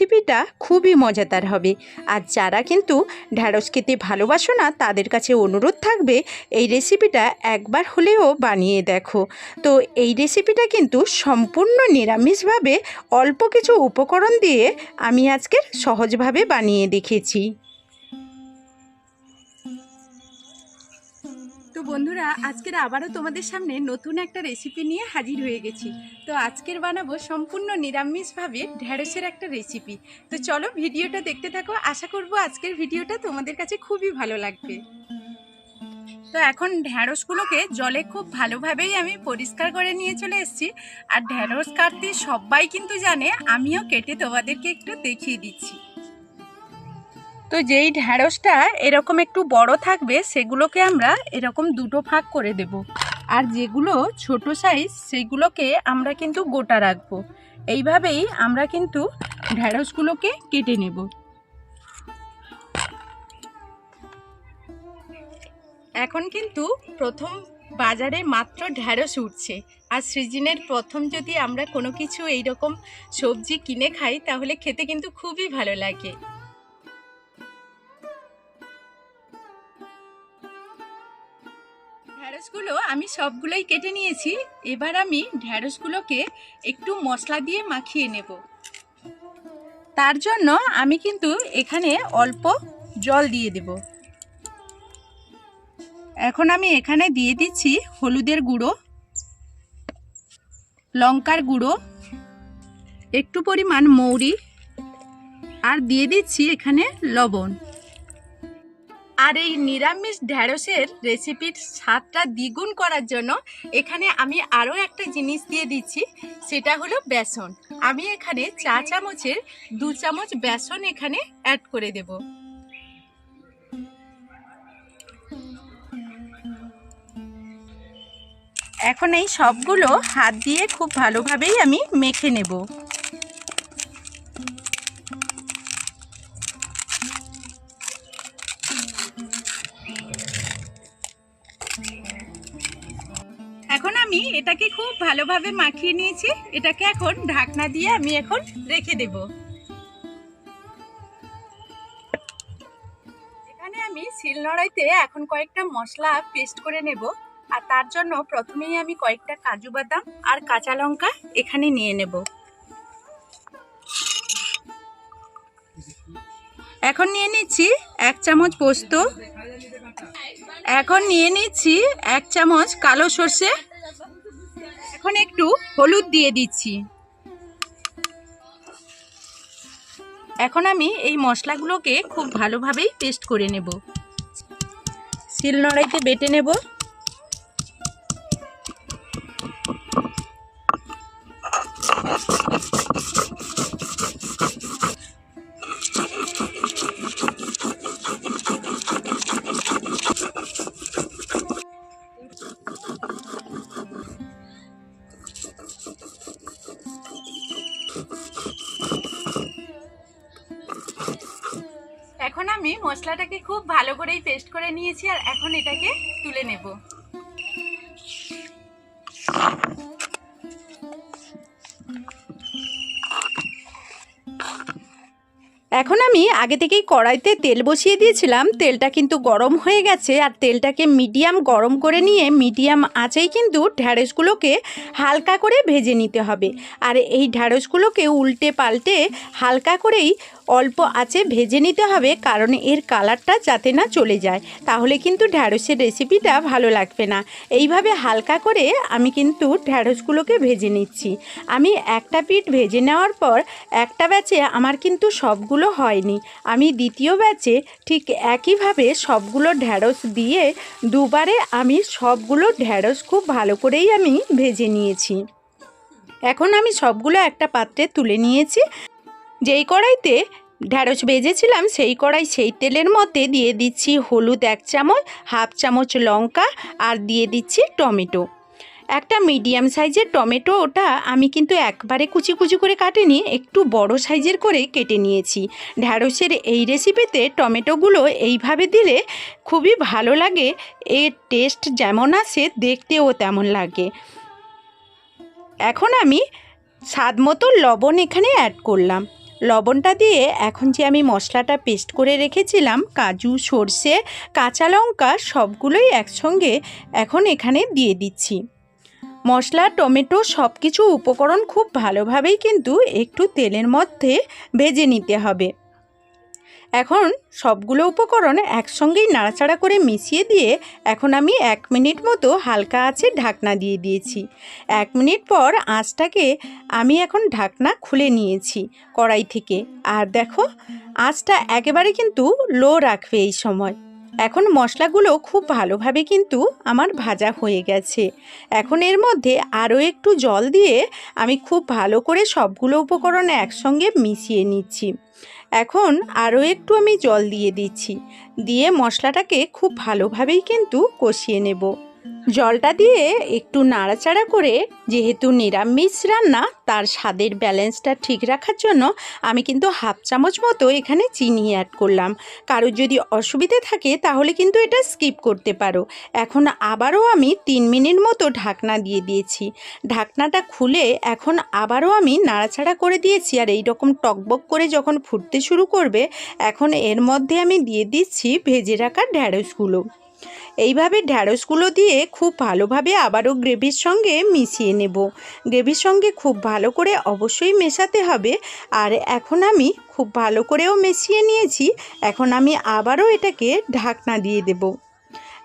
রেসিপিটা খুবই মজাদার হবে। আর যারা কিন্তু ঢ্যাঁড়স খেতে ভালোবাসো না, তাদের কাছে অনুরোধ থাকবে, এই রেসিপিটা একবার হলেও বানিয়ে দেখো। তো এই রেসিপিটা কিন্তু সম্পূর্ণ নিরামিষভাবে অল্প কিছু উপকরণ দিয়ে আমি আজকের সহজভাবে বানিয়ে দেখেছি। বন্ধুরা, আজকের আবারও তোমাদের সামনে নতুন একটা রেসিপি নিয়ে হাজির হয়ে গেছি। তো আজকের বানাবো সম্পূর্ণ নিরামিষভাবে ঢ্যাঁড়সের একটা রেসিপি তো চলো ভিডিওটা দেখতে থাকো। আশা করব আজকের ভিডিওটা তোমাদের কাছে খুবই ভালো লাগবে। তো এখন ঢ্যাঁড়সগুলোকে জলে খুব ভালোভাবেই আমি পরিষ্কার করে নিয়ে চলে এসেছি। আর ঢ্যাঁড়স কাটতে সবাই কিন্তু জানে, আমিও কেটে তোমাদেরকে একটু দেখিয়ে দিচ্ছি। তো যেই ঢ্যাঁড়সটা এরকম একটু বড় থাকবে, সেগুলোকে আমরা এরকম দুটো ভাগ করে দেব। আর যেগুলো ছোট সাইজ সেগুলোকে আমরা কিন্তু গোটা রাখব। এইভাবেই আমরা কিন্তু ঢ্যাঁড়সগুলোকে কেটে নেব। এখন কিন্তু প্রথম বাজারে মাত্র ঢ্যাঁড়স উঠছে। আর সিজনের প্রথম যদি আমরা কোনো কিছু এইরকম সবজি কিনে খাই, তাহলে খেতে কিন্তু খুবই ভালো লাগে। ঢ্যাঁড়সগুলো আমি সবগুলোই কেটে নিয়েছি। এবার আমি ঢ্যাঁড়সগুলোকে একটু মশলা দিয়ে মাখিয়ে নেব। তার জন্য আমি কিন্তু এখানে অল্প জল দিয়ে দেব। এখন আমি এখানে দিয়ে দিচ্ছি হলুদের গুঁড়ো, লঙ্কার গুঁড়ো, একটু পরিমাণ মৌরি, আর দিয়ে দিচ্ছি এখানে লবণ। আর এই নিরামিষ ঢ্যাঁড়সের রেসিপির স্বাদটা দ্বিগুণ করার জন্য এখানে আমি আরও একটা জিনিস দিয়ে দিচ্ছি, সেটা হলো বেসন। আমি এখানে চা চামচের দু চামচ বেসন এখানে অ্যাড করে দেব। এখন এই সবগুলো হাত দিয়ে খুব ভালোভাবেই আমি মেখে নেব। আমি এটাকে খুব ভালোভাবে মাখিয়ে নিয়েছি। এটাকে এখন ঢাকনা দিয়ে আমি এখন রেখে দেব। এখানে আমি শিলনোড়াইতে এখন কয়েকটা মশলা পেস্ট করে নেব। আর তার জন্য প্রথমেই আমি কয়েকটা কাজু বাদাম আর কাঁচা লঙ্কা এখানে নিয়ে নেব। এখন নিয়ে নিচ্ছি এক চামচ পোস্ত। এখন নিয়ে নিচ্ছি এক চামচ কালো সর্ষে। এখন একটু হলুদ দিয়ে দিচ্ছি। এখন আমি এই মশলাগুলোকে খুব ভালোভাবেই পেস্ট করে নেব। শিলনোড়াইতে বেটে নেব। এখন আমি মশলাটাকে খুব ভালো করেই পেস্ট করে নিয়েছি আর এখন এটাকে তুলে নেব। এখন আমি আগে থেকেই কড়াইতে তেল বসিয়ে দিয়েছিলাম। তেলটা কিন্তু গরম হয়ে গেছে আর তেলটাকে মিডিয়াম গরম করে নিয়ে মিডিয়াম আঁচেই কিন্তু ঢ্যাঁড়সগুলোকে হালকা করে ভেজে নিতে হবে। আর এই ঢ্যাঁড়সগুলোকে উল্টে পাল্টে হালকা করেই অল্প আঁচে ভেজে নিতে হবে কারণ এর কালারটা যাতে না চলে যায়। তাহলে কিন্তু ঢ্যাঁড়সের রেসিপিটা ভালো লাগবে না। এইভাবে হালকা করে আমি কিন্তু ঢ্যাঁড়সগুলোকে ভেজে নিচ্ছি। আমি একটা পিঠ ভেজে নেওয়ার পর একটা ব্যাচে আমার কিন্তু সবগুলো হয়নি। আমি দ্বিতীয় ব্যাচে ঠিক একইভাবে সবগুলো ঢ্যাঁড়স দিয়ে দুবারে আমি সবগুলো ঢ্যাঁড়স খুব ভালো করেই আমি ভেজে নিয়েছি। এখন আমি সবগুলো একটা পাত্রে তুলে নিয়েছি। যেই কড়াইতে ঢ্যাঁড়স ভেজেছিলাম, সেই কড়াই সেই তেলের মধ্যে দিয়ে দিচ্ছি হলুদ এক চামচ, হাফ চামচ লঙ্কা আর দিয়ে দিচ্ছি টমেটো। একটা মিডিয়াম সাইজের টমেটো ওটা আমি কিন্তু একবারে কুচি কুচি করে কাটিনি, একটু বড় সাইজের করে কেটে নিয়েছি। ঢ্যাঁড়সের এই রেসিপিতে টমেটোগুলো এইভাবে দিলে খুবই ভালো লাগে, এর টেস্ট যেমন আসে দেখতেও তেমন লাগে। এখন আমি স্বাদ মতো লবণ এখানে অ্যাড করলাম। লবণটা দিয়ে এখন যে আমি মশলাটা পেস্ট করে রেখেছিলাম, কাজু, সর্ষে, কাঁচা লঙ্কা সবগুলোই একসঙ্গে এখন এখানে দিয়ে দিচ্ছি। মশলা, টমেটো সব কিছু উপকরণ খুব ভালোভাবেই কিন্তু একটু তেলের মধ্যে ভেজে নিতে হবে। এখন সবগুলো উপকরণ একসঙ্গেই নাড়াচাড়া করে মিশিয়ে দিয়ে এখন আমি এক মিনিট মতো হালকা আছে ঢাকনা দিয়ে দিয়েছি। এক মিনিট পর আঁচটাকে আমি এখন ঢাকনা খুলে নিয়েছি কড়াই থেকে। আর দেখো, আঁচটা একেবারে কিন্তু লো রাখবে এই সময়। এখন মশলাগুলো খুব ভালোভাবে কিন্তু আমার ভাজা হয়ে গেছে। এখন এর মধ্যে আরও একটু জল দিয়ে আমি খুব ভালো করে সবগুলো উপকরণ একসঙ্গে মিশিয়ে নিচ্ছি। এখন আরও একটু আমি জল দিয়ে দিচ্ছি। দিয়ে মশলাটাকে খুব ভালোভাবেই কিন্তু কষিয়ে নেব। জলটা দিয়ে একটু নাড়াচাড়া করে, যেহেতু নিরামিষ রান্না, তার স্বাদের ব্যালেন্সটা ঠিক রাখার জন্য আমি কিন্তু হাফ চামচ মতো এখানে চিনি অ্যাড করলাম। কারোর যদি অসুবিধে থাকে, তাহলে কিন্তু এটা স্কিপ করতে পারো। এখন আবারও আমি তিন মিনিট মতো ঢাকনা দিয়ে দিয়েছি। ঢাকনাটা খুলে এখন আবারও আমি নাড়াচাড়া করে দিয়েছি, আর এই রকম টকবক করে যখন ফুটতে শুরু করবে, এখন এর মধ্যে আমি দিয়ে দিচ্ছি ভেজে রাখা ঢ্যাঁড়সগুলো এইভাবে ঢ্যাঁড়সগুলো দিয়ে খুব ভালোভাবে আবারও গ্রেভির সঙ্গে মিশিয়ে নেব। গ্রেভির সঙ্গে খুব ভালো করে অবশ্যই মেশাতে হবে। আর এখন আমি খুব ভালো করেও মিশিয়ে নিয়েছি। এখন আমি আবারও এটাকে ঢাকনা দিয়ে দেব।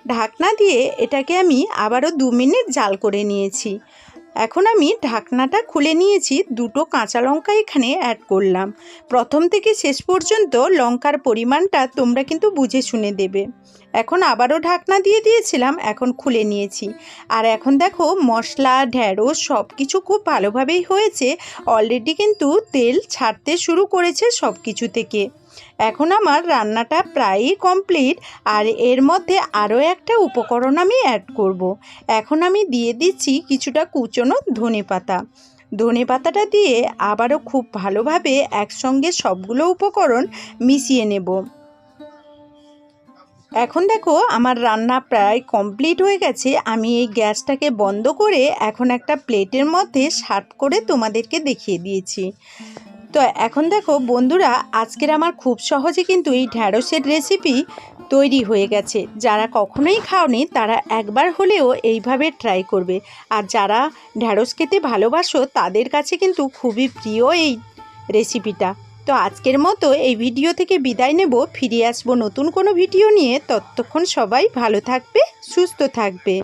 ঢাকনা দিয়ে এটাকে আমি আবারও দু মিনিট জাল করে নিয়েছি। এখন আমি ঢাকনাটা খুলে নিয়েছি, দুটো কাঁচা লঙ্কা এখানে অ্যাড করলাম। প্রথম থেকে শেষ পর্যন্ত লঙ্কার পরিমাণটা তোমরা কিন্তু বুঝে শুনে দেবে। এখন আবারও ঢাকনা দিয়ে দিয়েছিলাম, এখন খুলে নিয়েছি। আর এখন দেখো, মশলা ঢ্যাঁড়স সব কিছু খুব ভালোভাবেই হয়েছে। অলরেডি কিন্তু তেল ছাড়তে শুরু করেছে সব কিছু থেকে। এখন আমার রান্নাটা প্রায়ই কমপ্লিট আর এর মধ্যে আরও একটা উপকরণ আমি অ্যাড করব। এখন আমি দিয়ে দিচ্ছি কিছুটা কুচনো ধনে পাতা। ধনে পাতাটা দিয়ে আবারও খুব ভালোভাবে একসঙ্গে সবগুলো উপকরণ মিশিয়ে নেব। এখন দেখো আমার রান্না প্রায় কমপ্লিট হয়ে গেছে। আমি এই গ্যাসটাকে বন্ধ করে এখন একটা প্লেটের মধ্যে সার্ভ করে তোমাদেরকে দেখিয়ে দিয়েছি। তো এখন দেখো, বন্ধুরা, আজকের আমার খুব সহজে কিন্তু এই ঢ্যাঁড়সের রেসিপি তৈরি হয়ে গেছে। যারা কখনোই খাওনি, তারা একবার হলেও এইভাবে ট্রাই করবে। আর যারা ঢ্যাঁড়স খেতে ভালোবাসো, তাদের কাছে কিন্তু খুবই প্রিয় এই রেসিপিটা তো আজকের মতো এই ভিডিও থেকে বিদায় নেব। ফিরে আসব নতুন কোনো ভিডিও নিয়ে। ততক্ষণ সবাই ভালো থাকবে, সুস্থ থাকবে।